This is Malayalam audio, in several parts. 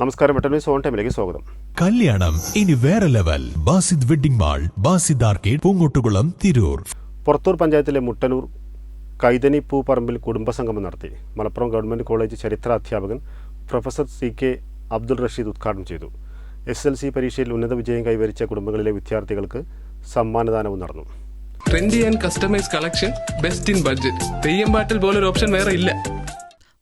നമസ്കാരം വെട്ടനൂർ സോൺ ടൈമിലേക്ക് സ്വാഗതം. കല്യാണം ഇനി വേറെ level. Basid wedding mall Basid arcade Poongottukulam Tirur. Purathur പഞ്ചായത്തിലെ മുട്ടനൂർ കൈതനി പൂപ്പറമ്പിൽ കുടുംബസംഗമം നടത്തി. മലപ്പുറം ഗവൺമെന്റ് കോളേജ് ചരിത്ര അധ്യാപകൻ professor C K Abdul Rasheed ഉദ്ഘാടനം ചെയ്തു. എസ് എൽ സി പരീക്ഷയിൽ ഉന്നത വിജയം കൈവരിച്ച കുടുംബങ്ങളിലെ വിദ്യാർത്ഥികൾക്ക് സമ്മാനദാനവും നടന്നു. Trendy and customise collection best in budget Theyyam പാട്ടിൽ പോലൊരു ഓപ്ഷൻ വേറെ ഇല്ല.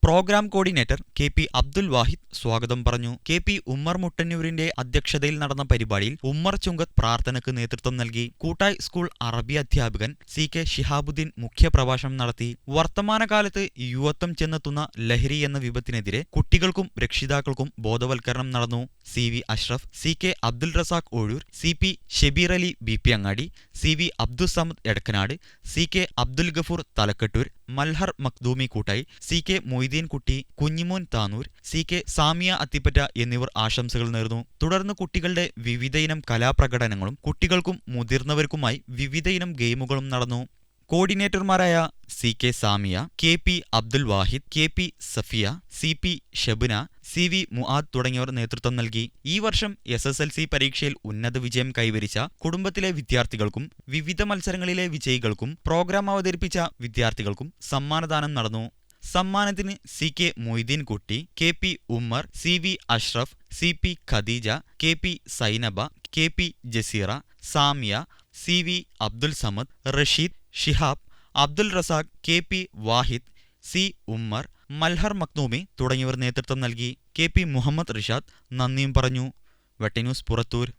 Programme coordinator K P Abdul Wahid സ്വാഗതം പറഞ്ഞു. കെ പി ഉമ്മർ മുട്ടന്നൂരിന്റെ അധ്യക്ഷതയിൽ നടന്ന പരിപാടിയിൽ ഉമ്മർ ചുങ്കത്ത് പ്രാർത്ഥനയ്ക്ക് നേതൃത്വം നൽകി. കൂട്ടായ് സ്കൂൾ അറബി അധ്യാപകൻ സി കെ ഷിഹാബുദ്ദീൻ മുഖ്യപ്രഭാഷണം നടത്തി. വർത്തമാനകാലത്ത് യുവത്വം ചെന്നെത്തുന്ന ലഹരി എന്ന വിപത്തിനെതിരെ കുട്ടികൾക്കും രക്ഷിതാക്കൾക്കും ബോധവൽക്കരണം നടന്നു. C V Ashraf C K Abdul Razak Ozhur C P Shebeer Ali B P Angadi C V Abdussamad Edakkanad C K Abdul Gafoor Thalakkattur Malhar Makhdoomi Koottayi C K Moideen Kutty Kunhimon Tanur C K Samiya Athippatta എന്നിവർ ആശംസകൾ നേർന്നു. തുടർന്ന് കുട്ടികളുടെ വിവിധയിനം കലാപ്രകടനങ്ങളും കുട്ടികൾക്കും മുതിർന്നവർക്കുമായി വിവിധയിനം ഗെയിമുകളും നടന്നു. കോർഡിനേറ്റർമാരായ C K Samiya K P Abdul Wahid K P Safiya C P Shabuna C V Muad തുടങ്ങിയവർ നേതൃത്വം നൽകി. ഈ വർഷം എസ് എസ് എൽ സി പരീക്ഷയിൽ ഉന്നത വിജയം കൈവരിച്ച കുടുംബത്തിലെ വിദ്യാർത്ഥികൾക്കും വിവിധ മത്സരങ്ങളിലെ വിജയികൾക്കും പ്രോഗ്രാം അവതരിപ്പിച്ച വിദ്യാർത്ഥികൾക്കും സമ്മാനദാനം നടന്നു. സമ്മാനത്തിന് C K Moideen Kutty K P Ummer C V Ashraf C P Khadeeja K P Zainaba K P Jaseera Samiya C V Abdul Samad Rasheed Shihab Abdul Razak K P Wahid C Ummer Malhar Makhdoomi തുടങ്ങിയവർ നേതൃത്വം നൽകി. കെ പി മുഹമ്മദ് റിഷാദ് നന്ദിയും പറഞ്ഞു. വെട്ടന്യൂസ് പുറത്തൂർ.